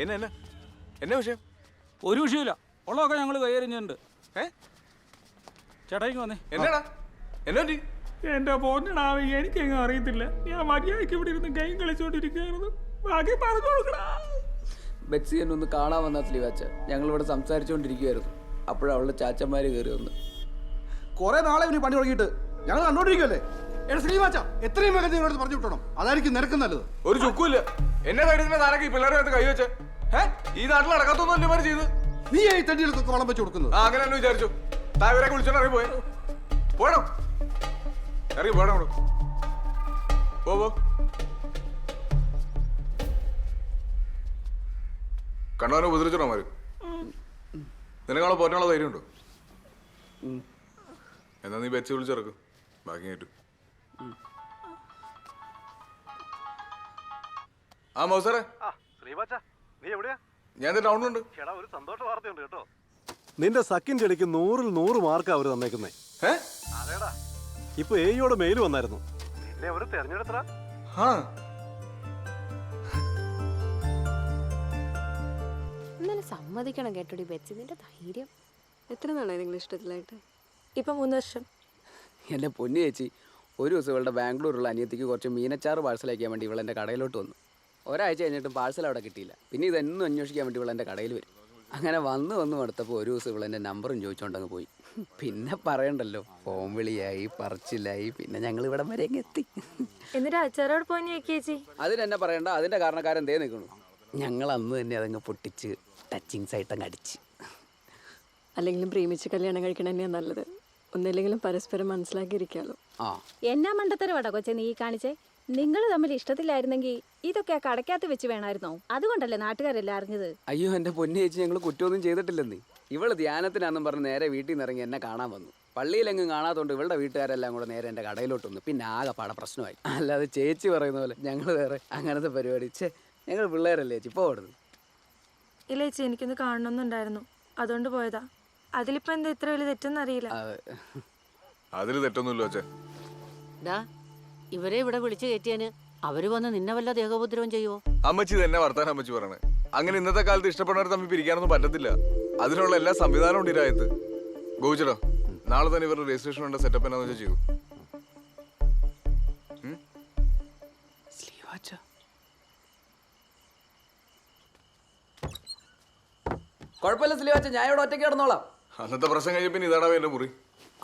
എന്നെ എന്നെ? എന്നെ വിഷയം? ഒരു വിഷയമില്ല ഉള്ളതൊക്കെ ഞങ്ങൾ കൈയറിഞ്ഞിട്ടുണ്ട് ഏ? ചേട്ടായിക്ക് വന്നേ. എന്നാടാ? എന്നെ പറ്റി? എന്റെ പൊന്നടാവ് എനിക്കെങ്ങും അറിയത്തില്ല. ഞാൻ മര്യാദയ്ക്ക് ഇവിടെ ഇരുന്ന് ഗെയിം കളിച്ചോണ്ടിരിക്കുകയായിരുന്നു. ബാക്കി പറഞ്ഞു കൊടുക്കടാ. ബെറ്റ്സി എന്നെ ഒന്ന് കാണാൻ വന്ന സ്ലീവാച്ച. ഞങ്ങൾ ഇവിടെ സംസാരിച്ചുകൊണ്ടിരിക്കുകയായിരുന്നു അപ്പോഴവളുടെ ചാച്ചന്മാര് കയറി വന്നു. കുറെ നാളെ ഇവന് പണി തുടങ്ങിയിട്ട്. ഞങ്ങൾ കണ്ടോണ്ടിരിക്കുവല്ലേ? എടാ ശ്രീവാച്ച എത്രയും വേഗം നിങ്ങളോട് പറഞ്ഞു വിട്ടണം. അതായിരിക്കും നിനക്ക് നല്ലത്. ഒരു ചുക്കുമില്ല എന്നെ കഴിഞ്ഞ താരൊക്കെ ഈ പിള്ളേരെ കൈ വെച്ച് ഏ ഈ നാട്ടിൽ നടക്കാത്തൊന്നും അല്ലേ മാറി ചെയ്ത്? നീ ഈ തണ്ടികൾക്കൊക്കെ വളം വെച്ച് കൊടുക്കുന്നത്. ആ അങ്ങനെ തന്നെ വിചാരിച്ചു. താവരൊക്കെ വിളിച്ചോണ്ട് ഇറങ്ങി പോയേ. പോടോ ഇറങ്ങി അങ്ങോട്ട്. പോ പോ. കണ്ടവനെ ഉപദ്രവിച്ചോണോ മാര് നിനക്കാളെ പോറ്റാനുള്ള ധൈര്യമുണ്ടോ? എന്നാ നീ വെച്ച് വിളിച്ചിറക്കും ബാക്കി കേട്ടു ആ മൗസറെ. ആ ശ്രീവാച്ച നീ എവിടെയാ? ഞാൻ ടൗണിലുണ്ട്. ഒരു സന്തോഷ വാർത്തയുണ്ട് കേട്ടോ. നിന്റെ സക്കിന്റെ ഇടയ്ക്ക് നൂറിൽ നൂറ് മാർക്ക് അവർ തന്നേക്കുന്നേ. ഇപ്പൊ എയോടെ മെയിൽ വന്നായിരുന്നു. നിന്നെ അവർ തെരഞ്ഞെടുത്തടാ. ആ. എന്നാലും സമ്മതിക്കണം കേട്ടോടി ബെച്ചി നിന്റെ ധൈര്യം. എത്ര നാളായി നിങ്ങൾ ഇഷ്ടത്തിലായിട്ട്? ഇപ്പൊ മൂന്ന് വർഷം. എന്റെ പൊന്നു ചേച്ചി ഒരു ദിവസം ഇവളുടെ ബാംഗ്ലൂരുള്ള അനിയത്തിക്ക് കുറച്ച് മീനച്ചാറ് പാഴ്സൽ അയക്കാൻ വേണ്ടി ഇവളെന്റെ കടയിലോട്ട് വന്നു. ഒരാഴ്ച കഴിഞ്ഞിട്ടും പാഴ്സൽ അവിടെ കിട്ടിയില്ല. പിന്നെ ഇതെന്നും അന്വേഷിക്കാൻ വേണ്ടി ഇവളെന്റെ കടയിൽ വരും. അങ്ങനെ വന്ന് വന്ന് മടുത്തപ്പോൾ ഒരു ദിവസം ഇവളെന്റെ നമ്പറും ചോദിച്ചുകൊണ്ടങ്ങ് പോയി. പിന്നെ പറയണ്ടല്ലോ ഫോൺ വിളിയായി പറച്ചിലായി പിന്നെ ഞങ്ങൾ ഇവിടെ വരെ അങ്ങ് എത്തി. എന്നിട്ട് അച്ചാറോട് പോയി ചേച്ചി? അതിനെന്നെ പറയണ്ട അതിന്റെ കാരണക്കാരൻ എന്തേ നിൽക്കുന്നു ഞങ്ങൾ അന്ന് തന്നെ അതങ്ങ് പൊട്ടിച്ച് ടച്ചിങ്സ് ആയിട്ട് അങ്ങ് അടിച്ച്. അല്ലെങ്കിലും പ്രേമിച്ച് കല്യാണം കഴിക്കണ തന്നെയാണ് നല്ലത്. ഒന്നില്ലെങ്കിലും പരസ്പരം മനസ്സിലാക്കിയിരിക്കാമല്ലോ എന്നാ മണ്ടത്തരവാടാ കൊച്ചെ നീ കാണിച്ചേ? നിങ്ങൾ തമ്മിൽ ഇഷ്ടത്തിലായിരുന്നെങ്കിൽ ഇതൊക്കെ ആ കടക്കകത്ത് വെച്ച് വേണമായിരുന്നോ? അതുകൊണ്ടല്ലേ നാട്ടുകാരെല്ലാം അറിഞ്ഞത്? അയ്യോ എന്റെ പൊന്നു ചേച്ചി ഞങ്ങൾ കുറ്റമൊന്നും ചെയ്തിട്ടില്ലെന്നേ. ഇവൾ ധ്യാനത്തിനാന്നും പറഞ്ഞ് നേരെ വീട്ടിൽ നിന്ന് ഇറങ്ങി എന്നെ കാണാൻ വന്നു. പള്ളിയിലെങ്ങും കാണാത്തോണ്ട് ഇവളുടെ വീട്ടുകാരെല്ലാം കൂടെ നേരെ എന്റെ കടയിലോട്ട് വന്നു പിന്നെ ആകെ പാടെ പ്രശ്നമായി. അല്ലാതെ ചേച്ചി പറയുന്ന പോലെ ഞങ്ങൾ വേറെ അങ്ങനത്തെ പരിപാടി. ചേ ഞങ്ങൾ പിള്ളേരല്ലേ ചേച്ചി? ഇപ്പോൾ ഓടുന്നു. ഇല്ല ചേച്ചി എനിക്കൊന്ന് കാണണമെന്നുണ്ടായിരുന്നു അതുകൊണ്ട് പോയതാ. അതിലിപ്പോ എന്താ ഇത്ര വലിയ തെറ്റെന്നറിയില്ല അതിൽ തെറ്റൊന്നുമില്ല വെച്ചേ ഡാ ഇവരെ ഇവിടെ വിളിച്ചു കയറ്റിയാന് അവർ വന്ന് നിന്നെ വല്ല ദേഹോപദ്രവം ചെയ്യുവോ? അമ്മച്ചി തന്നെ വർത്താനം അമ്മച്ചി പറയണേ? അങ്ങനെ ഇന്നത്തെ കാലത്ത് ഇഷ്ടപ്പെടുന്നവർ തമ്മിൽ പിരിക്കാനൊന്നും പറ്റത്തില്ല. അതിനുള്ള എല്ലാ സംവിധാനവും ഉണ്ട് ഇരായത്ത് ഗോവിച്ചടോ നാളെ തന്നെ ഇവരുടെ രജിസ്ട്രേഷൻ ഉണ്ട് സെറ്റപ്പ് എന്നാന്ന് വെച്ചാൽ ചെയ്യൂ. കുഴപ്പമില്ല സിലിവാച്ച ഞാൻ ഇവിടെ ഒറ്റയ്ക്ക് കിടന്നോളാം. അന്നത്തെ പ്രശ്നം കഴിഞ്ഞ പിന്നെ ഇതാടാ എന്റെ മുറി.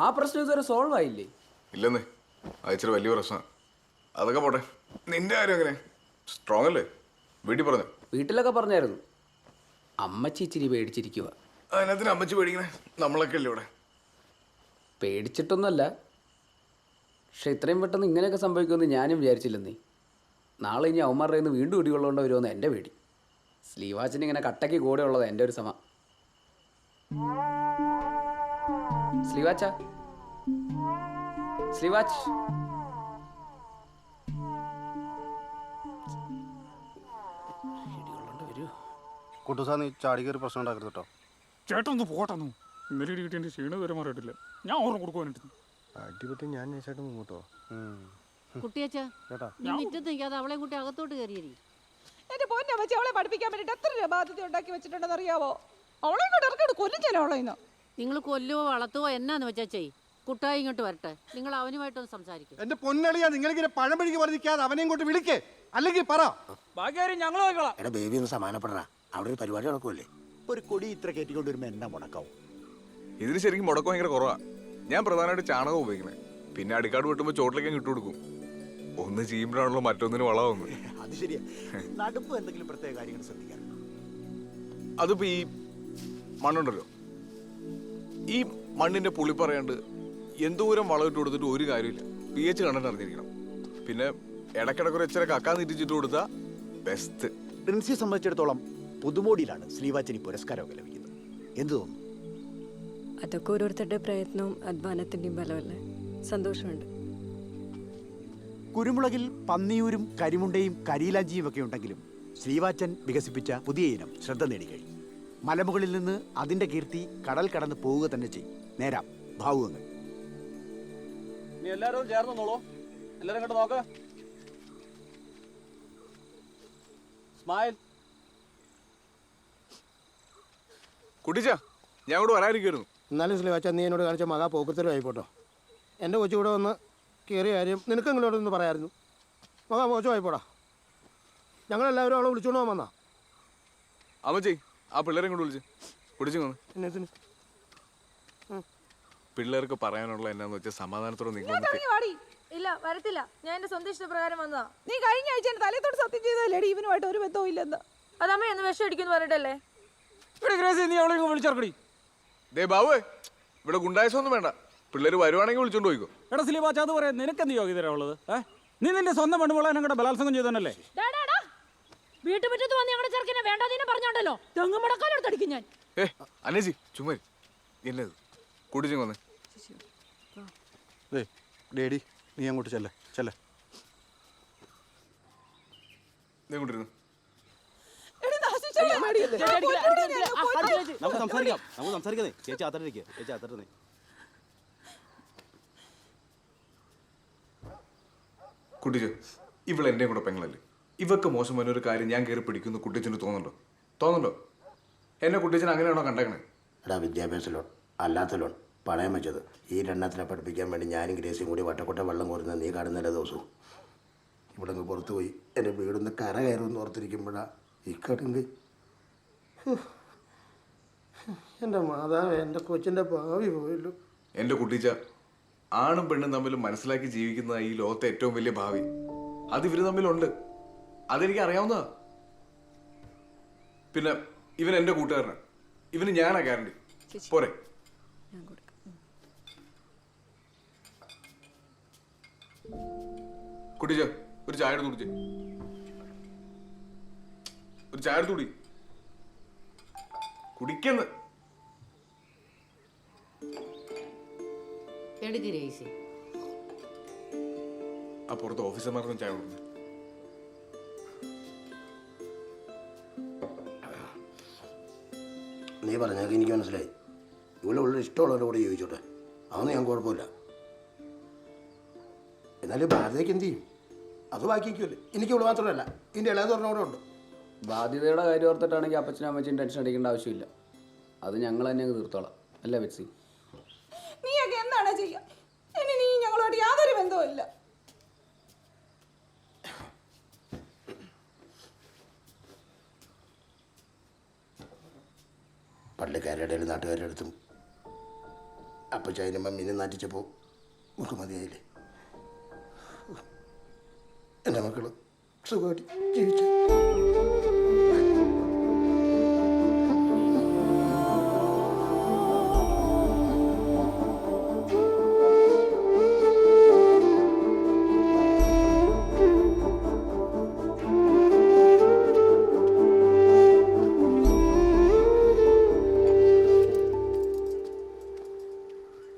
ആ പ്രശ്നം ഇതുവരെ സോൾവ് ആയില്ലേ? ഇല്ലെന്നേ. അത് ഇച്ചിരി വലിയ പ്രശ്നം. അതൊക്കെ പോട്ടെ. നിന്റെ കാര്യം എങ്ങനെ? സ്ട്രോങ് അല്ലേ? വീട്ടിൽ പറഞ്ഞു? വീട്ടിലൊക്കെ പറഞ്ഞായിരുന്നു. അമ്മച്ചി ഇച്ചിരി പേടിച്ചിരിക്കുക അതിനകത്തിന് അമ്മച്ചി പേടിക്കണേ? നമ്മളൊക്കെ അല്ലേ ഇവിടെ? പേടിച്ചിട്ടൊന്നുമല്ല. പക്ഷെ ഇത്രയും പെട്ടെന്ന് ഇങ്ങനെയൊക്കെ സംഭവിക്കുമെന്ന് ഞാനും വിചാരിച്ചില്ലെന്നേ. നാളെ ഇനി അവന്മാരുടെ കയ്യിൽ നിന്ന് വീണ്ടും ഇടികൊള്ളേണ്ട വരുമെന്ന് എന്റെ പേടി. സ്ലീവാച്ചിന് ഇങ്ങനെ കട്ടയ്ക്ക് കൂടെ ഉള്ളത് എന്റെ ഒരു സമ. സ്ലീവാച്ച സ്ലീവാച്ച് കുട്ടുസാ നീ ചാടി കയറി പ്രശ്നം ഉണ്ടാക്കരുത് കേട്ടോ. ചേട്ടൻ ഒന്ന് പോട്ടെന്നു ഇന്നലെ കിട്ടി എന്റെ ക്ഷീണം വരെ മാറിയിട്ടില്ല. ഞാൻ ഓർമ്മ കൊടുക്കുവാനായിട്ട് അടിപൊളി ഞാൻ ചേട്ടൻ മുങ്ങോട്ടോ കുട്ടിയച്ച നീ മുറ്റത്ത് നിൽക്കാതെ അവളെ കൂട്ടി അകത്തോട്ട് കയറിയരി എന്റെ പൊന്നെ വെച്ച് അവളെ പഠിപ്പിക്കാൻ വേണ്ടിട്ട് എത്ര രൂപ ബാധ്യത ഉണ്ടാക്കി വെച്ചിട്ടുണ്ടെന്ന് അറിയാവോ അവളെ ഇങ്ങോട്ട് ഇറക്കോട് കൊല്ലും നിങ്ങൾ കൊല്ലുവോ വളർത്തുവോ എന്നാന്ന് വെച്ചാ ചെയ് കുട്ടായി ഇങ്ങോട്ട് വരട്ടെ. നിങ്ങൾ അവനുമായിട്ടൊന്ന് സംസാരിക്കും. എന്റെ പൊന്നളിയാ നിങ്ങളിങ്ങനെ പഴമഴിക്ക് പറഞ്ഞിരിക്കാതെ അവനെ ഇങ്ങോട്ട് വിളിക്കേ. അല്ലെങ്കിൽ പറ. ബാക്കി കാര്യം ഞങ്ങൾ എടാ ബേബി ഒന്ന് സമാനപ്പെടാ അവിടെ ഒരു പരിപാടി നടക്കുമല്ലേ ഒരു കൊടി ഇത്ര കയറ്റിക്കൊണ്ട് വരുമ്പോ എന്നാ മുടക്കാവും? ഇതിന് ശരിക്കും മുടക്കം ഭയങ്കര കുറവാ. ഞാൻ പ്രധാനമായിട്ട് ചാണകം ഉപയോഗിക്കുന്നത് പിന്നെ അടിക്കാട് വെട്ടുമ്പോൾ ചോട്ടിലേക്ക് ഇട്ട് കൊടുക്കും. ഒന്ന് ചെയ്യുമ്പോഴാണല്ലോ മറ്റൊന്നിന് വളമാവുന്നത്. അത് ശരിയാ. നടുപ്പ് എന്തെങ്കിലും പ്രത്യേക കാര്യങ്ങൾ ശ്രദ്ധിക്കാൻ അതിപ്പോ ഈ മണ്ണുണ്ടല്ലോ. ഈ മണ്ണിന്റെ പുളി പറയാണ്ട് എന്തോരം വളം ഇട്ട് കൊടുത്തിട്ട് ഒരു കാര്യമില്ല. പി എച്ച് കണ്ടിട്ട് അറിഞ്ഞിരിക്കണം. പിന്നെ ഇടയ്ക്കിടയ്ക്ക് ഒരു ഇച്ചിരി കക്കാൻ തിരിച്ചിട്ട് കൊടുത്താൽ ബെസ്റ്റ് പ്രിൻസിയെ സംബന്ധിച്ചിടത്തോളം പുതുമോടിയിലാണ് ശ്രീവാചനി പുരസ്കാരമൊക്കെ ലഭിക്കുന്നത് എന്ത് തോന്നുന്നു? അതൊക്കെ ഓരോരുത്തരുടെ പ്രയത്നവും അധ്വാനത്തിന്റെയും ഫലമല്ലേ? സന്തോഷമുണ്ട്. കുരുമുളകിൽ പന്നിയൂരും കരിമുണ്ടയും കരിയിലാഞ്ചിയും ഒക്കെ ഉണ്ടെങ്കിലും ശ്രീവാച്ചൻ വികസിപ്പിച്ച പുതിയ ഇനം ശ്രദ്ധ നേടിക്കഴിഞ്ഞു മലമുകളിൽ നിന്ന് അതിന്റെ കീർത്തി കടൽ കടന്ന് പോവുക തന്നെ ചെയ്യും. നേരാം ഭാവുകങ്ങൾ. നീ എല്ലാവരും ചേർന്നോളൂ എല്ലാരും കണ്ട് നോക്ക്. സ്മൈൽ കുട്ടിച്ച ഞാൻ ഇവിടെ വരാതിരിക്കുന്നു എന്നാലും സ്ലീവാച്ച നീ എന്നോട് കാണിച്ച മകാ പോക്കത്തരം ആയിപ്പോട്ടോ. എന്റെ കൊച്ചു കൂടെ വന്ന് കയറിയ കാര്യം നിനക്കെങ്കിലും ഒന്ന് പറയായിരുന്നു. മകാ ഞങ്ങൾ ഞങ്ങളെല്ലാവരും അവളെ വിളിച്ചോണ്ട് പോകാൻ വന്നാ അമ്മച്ചി ആ പിള്ളേരെ കൊണ്ട് വിളിച്ച്. കുടിച്ചു വന്ന്. പിള്ളേർക്ക് പറയാനുള്ള എന്നാന്ന് വെച്ചാൽ സമാധാനത്തോടെ നിങ്ങൾ വാടി. ഇല്ല വരത്തില്ല. ഞാൻ എന്റെ സ്വന്തം ഇഷ്ടപ്രകാരം വന്നതാ. നീ കഴിഞ്ഞ ആഴ്ച എന്റെ തലത്തോട് സത്യം ചെയ്തതല്ലേടി ഇവനുമായിട്ട് ഒരു ബന്ധവും ഇല്ലെന്ന്. അതമ്മ എന്ന് വിഷം അടിക്കുന്നു പറഞ്ഞിട്ടല്ലേ നീ അവളെ ഇങ്ങ് വിളിച്ചിറക്കടി. ദേ ബാബുവേ ഇവിടെ ഗുണ്ടായസൊന്നും വേണ്ട. പിള്ളേർ വരുവാണെങ്കിൽ വിളിച്ചോണ്ട് പോയിക്കോ. എടാ സിലിബാച്ച അത് പറയാം നിനക്കെന്ത് യോഗ്യതരാ ഉള്ളത്? ഏ? നീ നിന്റെ സ്വന്തം ബലാത്സംഗം വീട്ടുമുറ്റത്ത് വന്ന് ഞങ്ങളുടെ ചെറുക്കിനെ വേണ്ടാതിനെ പറഞ്ഞോണ്ടല്ലോ. തെങ്ങ് മുടക്കാലെടുത്തടിക്കും ഞാൻ. ഏ അനേജി ചുമ്മാ എന്നത് കുടിച്ചു വന്ന്. ഡേഡി നീ അങ്ങോട്ട് ചെല്ലേ ചെല്ലേ. നമുക്ക് സംസാരിക്കാം നമുക്ക് ചേച്ചി ചേച്ചി കുട്ടിച്ചു ഇവൾ എന്റെ കൂടെ പെങ്ങളല്ലേ? ഇവക്ക് മോശമായ ഒരു കാര്യം ഞാൻ കയറി പിടിക്കുന്നു കുട്ടിച്ചന് തോന്നുന്നുണ്ടോ? തോന്നുന്നുണ്ടോ? എന്നെ കുട്ടിച്ചൻ അങ്ങനെയാണോ കണ്ടേക്കണേ? എടാ വിദ്യാഭ്യാസ ലോൺ അല്ലാത്ത ലോൺ. പണയം വെച്ചത്. ഈ രണ്ടെണ്ണത്തിനെ പഠിപ്പിക്കാൻ വേണ്ടി ഞാനും ഗ്രേസിയും കൂടി വട്ടക്കൊട്ട വെള്ളം കോരുന്ന നീ കാണുന്നില്ല ദിവസവും ഇവിടെ നിന്ന് പുറത്തു പോയി. എന്റെ വീടൊന്ന് കര കയറുമെന്ന് ഓർത്തിരിക്കുമ്പോഴാണ് ഈ കടുങ്ക്. എന്റെ മാതാവ് എന്റെ കൊച്ചിന്റെ ഭാവി പോയല്ലോ. എന്റെ കുട്ടിച്ച ആണും പെണ്ണും തമ്മിൽ മനസ്സിലാക്കി ജീവിക്കുന്ന ഈ ലോകത്തെ ഏറ്റവും വലിയ ഭാവി. അത് ഇവർ തമ്മിലുണ്ട്. അതെനിക്ക് അറിയാവുന്നതാ. പിന്നെ ഇവൻ എന്റെ കൂട്ടുകാരനാണ് ഇവന് ഞാനാ ഗ്യാരണ്ടി പോരെ. കുട്ടിച്ച ഒരു ചായ എടുത്ത് കുടിച്ച്. ഒരു ചായ എടുത്ത് കുടി. കുടിക്കുന്നു. ആ പുറത്ത് ഓഫീസർമാർക്ക് ചായ കൊടുക്കുന്നു നീ പറഞ്ഞ എനിക്ക് മനസ്സിലായി. ഇവിടെ ഉള്ള ഇഷ്ടമുള്ളവരോട് ചോദിച്ചോട്ടെ അതൊന്നും ഞാൻ കുഴപ്പമില്ല. എന്നാലും ഭാരതയ്ക്ക് എന്ത് ചെയ്യും? അത് ബാക്കി വയ്ക്കുമല്ലേ എനിക്ക് ഇവിടെ മാത്രമല്ല ഇതിന്റെ ഇളയത് പറഞ്ഞ ഉണ്ട്. ബാധ്യതയുടെ കാര്യം ഓർത്തിട്ടാണെങ്കിൽ അപ്പച്ചനും അമ്മച്ചും ടെൻഷൻ അടിക്കേണ്ട ആവശ്യമില്ല. അത് ഞങ്ങൾ തന്നെ അങ്ങ് തീർത്തോളാം. അല്ല ബെറ്റ്സി? നീയൊക്കെ എന്താണ് ചെയ്യുക ഇനി നീ ഞങ്ങളോട് യാതൊരു ബന്ധവും ഇല്ല പള്ളിക്കാരുടെ നാട്ടുകാരുടെ അടുത്തും അപ്പം ചൈനമ്മ മീനെ നാട്ടിച്ചപ്പോൾ നമുക്ക് മതിയായില്ലേ എന്റെ മക്കൾ സുഖമായിട്ട് ജീവിച്ചു.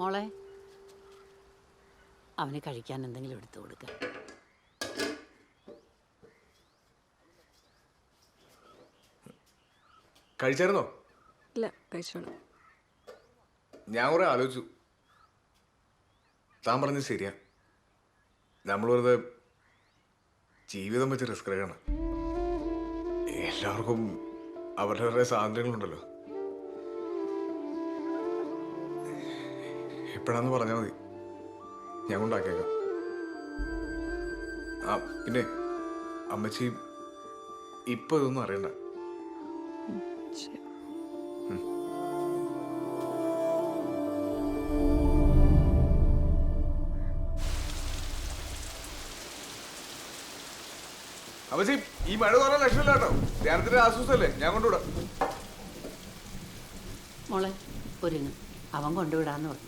മോളെ അവന് കഴിക്കാൻ എന്തെങ്കിലും എടുത്തു കൊടുക്ക. കഴിച്ചായിരുന്നോ? ഇല്ല കഴിച്ചോളൂ ഞാൻ കുറെ ആലോചിച്ചു. താൻ പറഞ്ഞത് ശരിയാ. നമ്മൾ വെറുതെ ജീവിതം വെച്ച് റിസ്ക് എടുക്കണം എല്ലാവർക്കും അവരുടെ സ്വാതന്ത്ര്യങ്ങളുണ്ടല്ലോ എപ്പോഴാന്ന് പറഞ്ഞാൽ മതി. ഞാൻ കൊണ്ടാക്കിയേക്കാം. ആ പിന്നെ അമ്മച്ചി ഇപ്പൊ ഇതൊന്നും അറിയണ്ട. അമ്മച്ചി ഈ മഴ കുറേ ലക്ഷമില്ല കേട്ടോ. ധ്യാനത്തിന്റെ ഞാൻ കൊണ്ടുവിടാം. മോളെ ഒരുങ്ങ് അവൻ കൊണ്ടുവിടാന്ന് പറഞ്ഞു.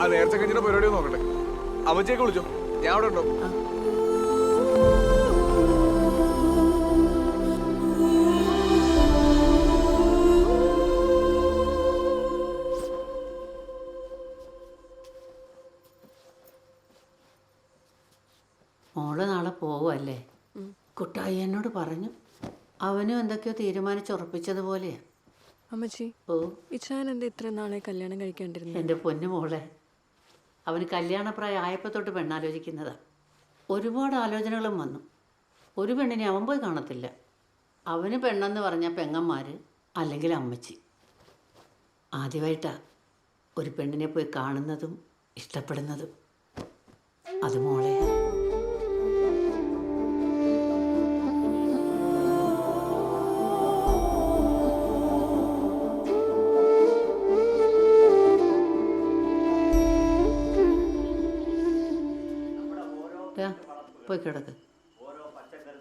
ആ നേരത്തെ കഴിഞ്ഞ പരിപാടി നോക്കട്ടെ. അമ്മച്ചേക്ക് വിളിച്ചോ? ഞാൻ അവിടെ ഉണ്ടോ? മോൾ നാളെ പോവല്ലേ കുട്ടായി എന്നോട് പറഞ്ഞു. അവനും എന്തൊക്കെയോ തീരുമാനിച്ചുറപ്പിച്ചതുപോലെയാ. അമ്മച്ചി ഓ ഇച്ചാൻ എന്താ ഇത്ര നാളെ കല്യാണം കഴിക്കാണ്ടിരുന്നു? എന്റെ പൊന്നു മോളെ അവന് കല്യാണപ്രായം ആയപ്പോൾ തൊട്ട് പെണ്ണാലോചിക്കുന്നതാ. ഒരുപാട് ആലോചനകളും വന്നു. ഒരു പെണ്ണിനെ അവൻ പോയി കാണത്തില്ല. അവന് പെണ്ണെന്ന് പറഞ്ഞ പെങ്ങന്മാർ അല്ലെങ്കിൽ അമ്മച്ചി. ആദ്യമായിട്ടാ ഒരു പെണ്ണിനെ പോയി കാണുന്നതും ഇഷ്ടപ്പെടുന്നതും. അത് മോളെയാ പോയി കിടക്ക്. ഓരോ പച്ചക്കറി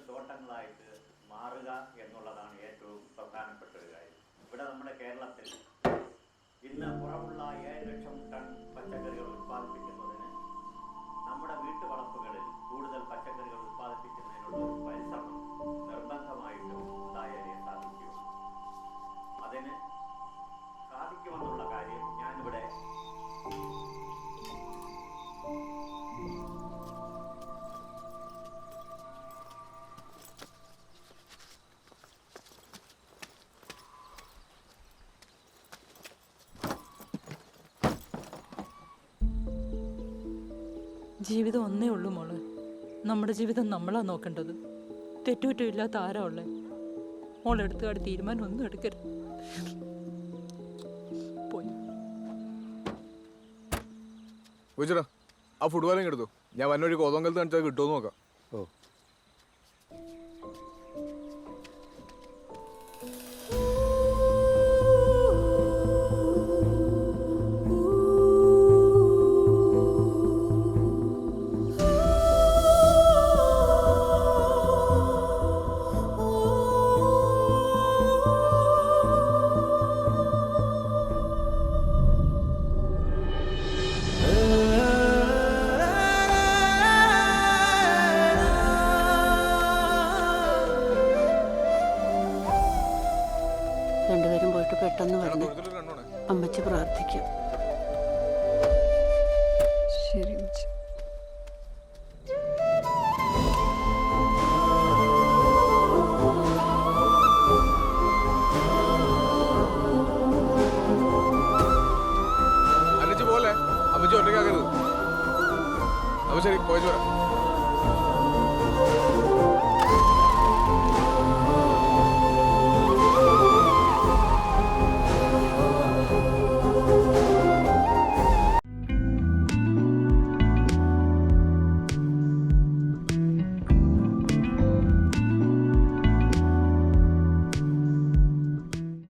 മാറുക എന്നുള്ളതാണ് ഏറ്റവും നമ്മുടെ കേരളത്തിൽ ഇന്ന് പുറമുള്ള ഏഴ് ലക്ഷം ടൺ പച്ചക്കറികൾ ഉത്പാദിപ്പിക്കുന്നതിന് നമ്മുടെ വീട്ടുവളപ്പുകളിൽ കൂടുതൽ പച്ചക്കറികൾ ഉത്പാദിപ്പിക്കുന്നതിനുള്ള പരിശ്രമം ജീവിതം ഒന്നേ ഉള്ളൂ മോൾ. നമ്മുടെ ജീവിതം നമ്മളാ നോക്കേണ്ടത്. തെറ്റുകുറ്റമില്ലാത്ത ആരാ ഉള്ളേ? മോളെടുത്തുകാട് തീരുമാനം ഒന്നും എടുക്കരുത്. പോയി. ആ ഫുട്ബോളിങ് എടുത്തു. ഞാൻ വന്നൊരു കോതോങ്കൽ കാണിച്ചാൽ കിട്ടുമോ നോക്കാം. ഓ. ശരി പോയി വരാം